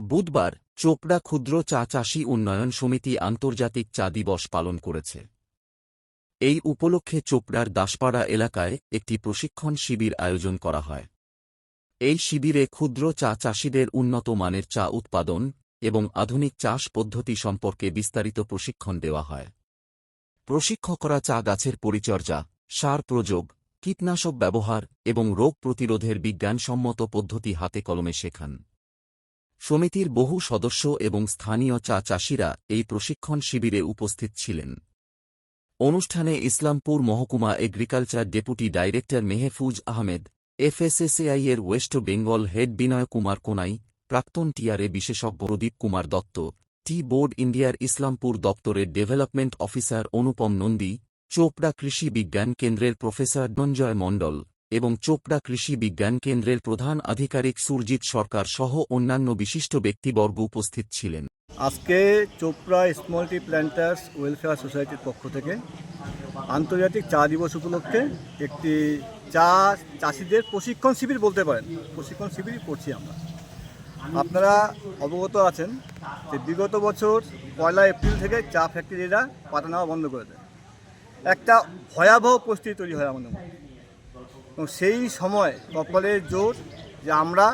বুধবার চোপড়া ক্ষুদ্র চা চাষী উন্নয়ন সমিতি আন্তর্জাতিক চা দিবস পালন করেছে। এই উপলক্ষে চোপড়ার দাসপাড়া এলাকায় একটি প্রশিক্ষণ শিবির আয়োজন করা হয়। এই শিবিরে ক্ষুদ্র চা চাষীদের উন্নত মানের চা উৎপাদন এবং আধুনিক চাষ পদ্ধতি সম্পর্কে বিস্তারিত প্রশিক্ষণ দেওয়া হয়। প্রশিক্ষকরা চা গাছের পরিচর্যা, সার প্রযোগ, কীটনাশক ব্যবহার এবং রোগ প্রতিরোধের বিজ্ঞানসম্মত পদ্ধতি হাতে কলমে শেখান। সমিতির বহু সদস্য এবং স্থানীয় চা চাষিরা এই প্রশিক্ষণ শিবিরে উপস্থিত ছিলেন। অনুষ্ঠানে ইসলামপুর মহকুমা agriculture deputy director Mehfuz Ahmed, FSSAI এর ওয়েস্ট বেঙ্গল হেড বিনয় কুমার কোনাই, প্রাক্তন টিআরএ বিশেষজ্ঞ প্রদীপ কুমার দত্ত, টি বোর্ড ইন্ডিয়ার ইসলামপুর দপ্তরের ডেভেলপমেন্ট অফিসার অনুপম নন্দী, চোপড়া কৃষি বিজ্ঞান কেন্দ্রের প্রফেসর ধনঞ্জয় মণ্ডল এবং চোপড়া কৃষি বিজ্ঞান কেন্দ্রের প্রধান আধিকারিক সুরজিৎ সরকার সহ অন্যান্য বিশিষ্ট ব্যক্তিবর্গ উপস্থিত ছিলেন। আজকে Chopra small tea planters welfare সোসাইটির পক্ষ থেকে আন্তর্জাতিক চা দিবস উপলক্ষে একটি চা চাষিদের প্রশিক্ষণ শিবির বলতে পারেন। প্রশিক্ষণ শিবিরই করছি আমরা। আপনারা অবগত আছেন যে বিগত বছর পয়লা এপ্রিল থেকে চা ফ্যাক্টরিরা নেওয়া বন্ধ করে দেয়। একটা ভয়াবহ পরিস্থিতি তৈরি হয় আমাদের মধ্যে। এবং সেই সময় কপালের জোর যে আমরা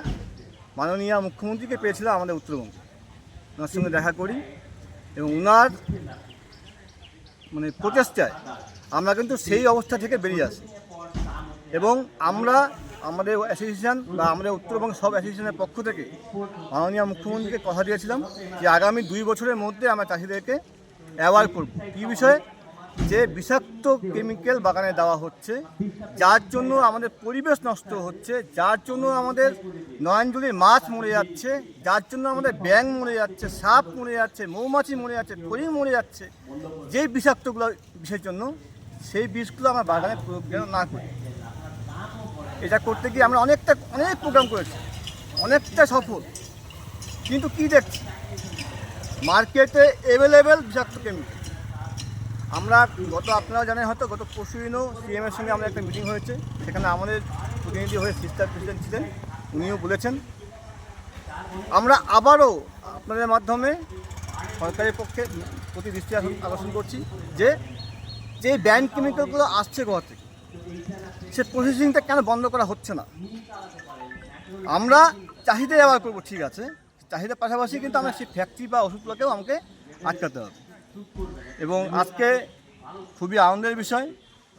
মাননীয় মুখ্যমন্ত্রীকে পেয়েছিলাম আমাদের উত্তরবঙ্গে। ওনার সঙ্গে দেখা করি এবং ওনার মানে প্রচেষ্টায় আমরা কিন্তু সেই অবস্থা থেকে বেরিয়ে আসি। এবং আমরা, আমাদের অ্যাসোসিয়েশন বা আমাদের উত্তরবঙ্গ সব অ্যাসোসিয়েশনের পক্ষ থেকে মাননীয় মুখ্যমন্ত্রীকে কথা দিয়েছিলাম যে আগামী দুই বছরের মধ্যে আমরা চাষিদেরকে অ্যাওয়ার্ড করব। কী বিষয়ে? যে বিষাক্ত কেমিক্যাল বাগানে দেওয়া হচ্ছে, যার জন্য আমাদের পরিবেশ নষ্ট হচ্ছে, যার জন্য আমাদের নয়নজুলির মাছ মরে যাচ্ছে, যার জন্য আমাদের ব্যাং মরে যাচ্ছে, সাপ মরে যাচ্ছে, মৌমাছি মরে যাচ্ছে ফড়িং মরে যাচ্ছে। যেই বিষাক্তগুলো বিষের জন্য, সেই বিষগুলো আমরা বাগানে প্রয়োগ যেন না করি। এটা করতে গিয়ে আমরা অনেকটা, অনেক প্রোগ্রাম করেছি, অনেকটা সফল। কিন্তু কি দেখছি? মার্কেটে অ্যাভেলেবেল বিষাক্ত কেমিক্যাল আমরা গত আপনারা জানেন হয়তো, গত পরশু দিনও সিএমের সঙ্গে আমাদের একটা মিটিং হয়েছে। সেখানে আমাদের প্রতিনিধি হয়ে সিস্টার প্রেসিডেন্ট ছিলেন। উনিও বলেছেন। আমরা আবারও আপনাদের মাধ্যমে সরকারের পক্ষে প্রতি দৃষ্টি আকর্ষণ- করছি যে যে ব্যান্ড কেমিক্যালগুলো আসছে ঘর থেকে, সে প্রসেসিংটা কেন বন্ধ করা হচ্ছে না? আমরা চাহিদা ব্যবহার করব, ঠিক আছে। চাহিদার পাশাপাশি কিন্তু আমরা সেই ফ্যাক্টরি বা ওষুধগুলোকেও আমাকে আটকাতে হবে। এবং আজকে খুবই আনন্দের বিষয়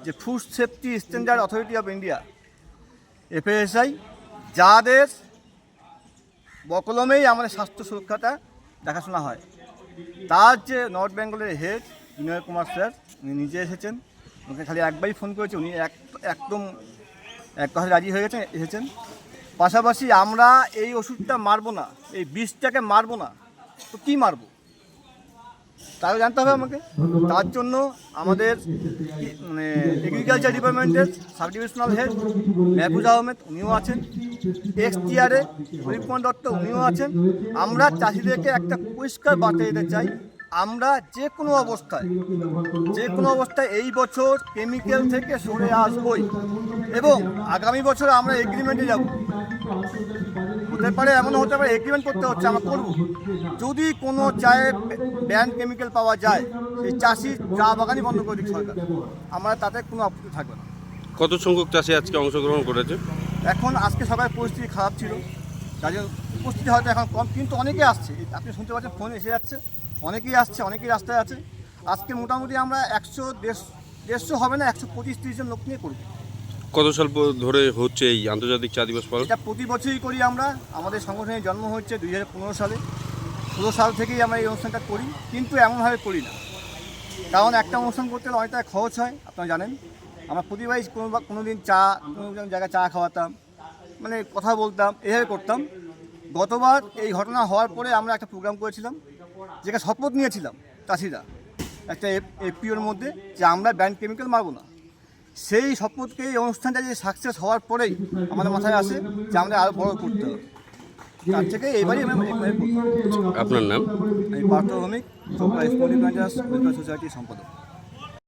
যে food safety standard authority of India FSI যাদের বকলমেই আমাদের স্বাস্থ্য সুরক্ষাটা দেখাশোনা হয়। তার যে নর্থ বেঙ্গলের হেড বিনয় কুমার স্যার উনি নিজে এসেছেন। ওকে খালি একবারই ফোন করেছে, উনি এক, একদম এক কথা রাজি হয়ে গেছেন এসেছেন। পাশাপাশি আমরা এই ওষুধটা মারবো না, এই বিষটাকে মারবো না, তো কী মারবো? তাও জানতে হবে আমাকে। তার জন্য আমাদের মানে এগ্রিকালচার ডিপার্টমেন্টের sub divisional head Mehfuz Ahmed, উনিও আছেন। এক্স প্রদীপ কুমার দত্ত, উনিও আছেন। আমরা চাষিদেরকে একটা পরিষ্কার বার্তা দিতে চাই। আমরা যে কোনো অবস্থায়, যে কোনো অবস্থায় এই বছর কেমিক্যাল থেকে সরে আসবই। এবং আগামী বছর আমরা এগ্রিমেন্টে যাব। হতে পারে এমন হতে পারে এগ্রিমেন্ট করতে হচ্ছে আমরা। করব যদি কোনো চায়ে ব্যান্ড কেমিক্যাল পাওয়া যায় সেই চাষি চা বাগানই বন্ধ করে দিক সরকার। আমরা তাতে কোনো আপত্তি থাকবে না। কত সংখ্যক চাষি আজকে অংশগ্রহণ করেছে? এখন আজকে সবাই পরিস্থিতি খারাপ ছিল। তার জন্য উপস্থিতি হয়তো এখন কম কিন্তু অনেকে আসছে। আপনি শুনতে পাচ্ছেন ফোন এসে যাচ্ছে। অনেকেই আসছে অনেকেই রাস্তায় আছে। আজকে মোটামুটি আমরা একশো দেড়শো দেড়শো হবে না একশো পঁচিশ তিরিশ জন লোক নিয়ে করব। কত সাল ধরে হচ্ছে এই আন্তর্জাতিক চা দিবস পালন? এটা প্রতি বছরই করি আমরা। আমাদের সংগঠনের জন্ম হচ্ছে দুই হাজার পনেরো সালে। ষোলো সাল থেকেই আমরা এই অনুষ্ঠানটা করি, কিন্তু এমনভাবে করি না। কারণ একটা অনুষ্ঠান করতে হলে অনেক টাকা খরচ হয়, আপনারা জানেন। আমরা প্রতিবারই কোনো কোনো দিন চা, কোনো জায়গায় চা খাওয়াতাম মানে কথা বলতাম, এভাবে করতাম। গতবার এই ঘটনা হওয়ার পরে আমরা একটা প্রোগ্রাম করেছিলাম, যেটা শপথ নিয়েছিলাম চাষিরা, একটা এপিওর মধ্যে, যে আমরা ব্যান্ড কেমিক্যাল মারবো না। সেই শপথকে এই অনুষ্ঠানটা যে সাকসেস হওয়ার পরেই আমাদের মাথায় আসে যে আমাদের আরও বড় করতে হবে তার থেকে এবারই। আপনার নাম আমি পার্থ ভৌমিক সোসাইটির সম্পাদক